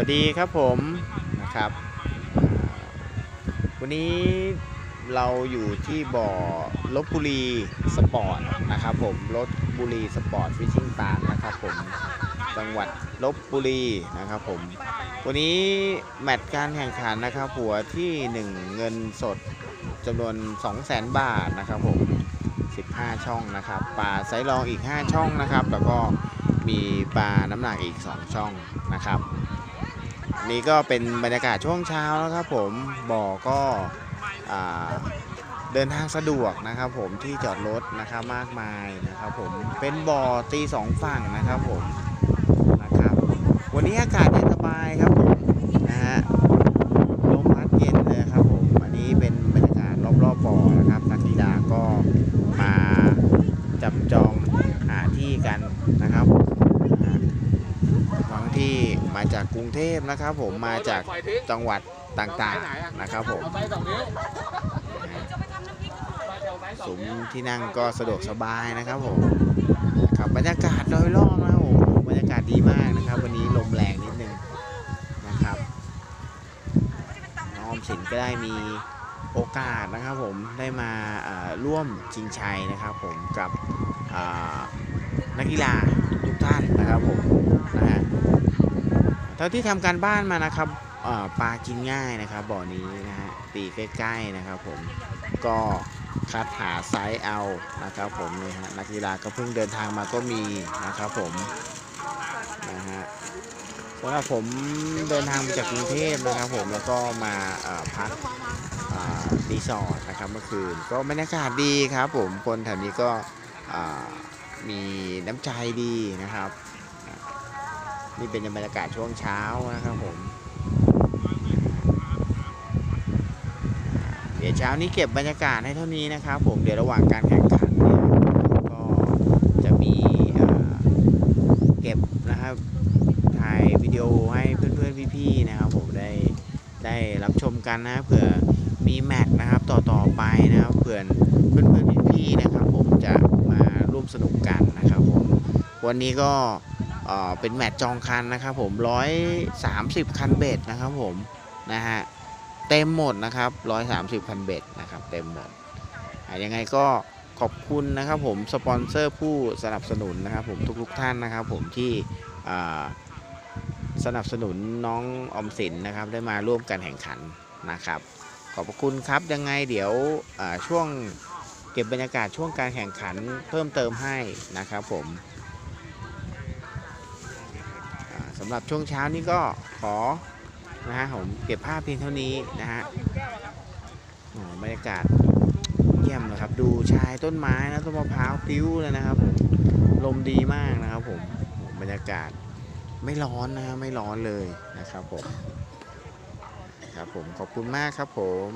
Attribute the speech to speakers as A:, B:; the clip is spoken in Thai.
A: วัสดีครับผมนะครับ วันนี้เราอยู่ที่บ่อลบบุรีสปอร์ตนะครับผมลบบุรีสปอร์ตฟิชชิ่งปาร์นะครับผมจังหวัดลบบุรีนะครับผมวันนี้แมตช์การแข่งขันนะครับหัวที่ 1 เงินสดจำนวน 200,000 บาทนะครับผม 15 ช่องนะครับปลาไซรองอีก 5 ช่องนะครับ แล้วก็มีปลาน้ำหนักอีก 2 ช่องนะครับ นี่ก็เป็นบรรยากาศช่วงเช้าแล้วครับผมบ่อก็เดินทางสะดวกนะครับ ผมที่จอดรถนะครับมากมายนะครับ ผมเป็นบ่อตีสองฝั่งนะครับผมนะครับ วันนี้อากาศเย็นสบายครับผมนะฮะลมพัดเย็นเลยครับผมอันนี้เป็นบรรยากาศรอบๆบ่อนะครับนักกีฬาก็มาจับจองหาที่กันนะครับ ที่มาจากกรุงเทพนะครับ ผมมาจากจังหวัดต่างๆนะครับผม
B: สุ
A: มที่นั่งก็สะดวกสบายนะครับผมครับบรรยากาศโดยรอบนะครับผมบรรยากาศดีมากนะครับ วันนี้ลมแรงนิดนึงนะครับน้องออมสินก็ได้มีโอกาสนะครับผมได้มาร่วมชิงชัยนะครับ ผมกับนักกีฬาทุกท่านนะครับผมนะฮะ เท่าที่ทำการบ้านมานะครับปลากินง่ายนะครับบ่อนี้นะฮะตีใกล้ๆนะครับผมก็คัดหาไซส์เอานะครับผมนี่ฮะนักกีฬาก็เพิ่งเดินทางมาก็มีนะครับผมนะฮะสำหรับผมเดินทางมาจากกรุงเทพนะครับผมแล้วก็มาพักรีสอร์ทนะครับเมื่อคืนก็บรรยากาศดีครับผมคนแถวนี้ก็มีน้ำใจดีนะครับ นี่เป็นบรรยากาศช่วงเช้านะครับผมเดี๋ยวเช้านี้เก็บบรรยากาศให้เท่านี้นะครับผมเดี๋ยวระหว่างการแข่งขันเนี่ยก็จะมีเก็บนะครับถ่ายวิดีโอให้เพื่อนๆพี่ๆนะครับผมได้ได้รับชมกันนะเผื่อมีแมตช์นะครับต่อๆไปนะครับเผื่อเพื่อนๆพี่ๆนะครับ ผมจะมาร่วมสนุกกันนะครับผมวันนี้ก็ เป็นแมตช์จองคันนะครับผม 130 คันเบ็ดนะครับผมนะฮะเต็มหมดนะครับ 130 คันเบ็ดนะครับเต็มหมดยังไงก็ขอบคุณนะครับผมสปอนเซอร์ผู้สนับสนุนนะครับผมทุกๆท่านนะครับผมที่สนับสนุนน้องอมสินนะครับได้มาร่วมการแข่งขันนะครับ ขอบพระคุณครับยังไงเดี๋ยวช่วงเก็บบรรยากาศช่วงการแข่งขันเพิ่มเติมให้นะครับผมำหรับช่วงเช้านี้ก็ขอนะฮะผมเก็บภาพเพียงเท่านี้นะฮะโอ้บรรยากาศเยี่ยมเลยครับ ดูชายต้นไม้นะต้นมะพร้าวปิ้วเลยนะครับผมลมดีมากนะครับผมบรรยากาศไม่ร้อนนะฮะไม่ร้อนเลยนะครับผมครับผมขอบคุณมากครับผม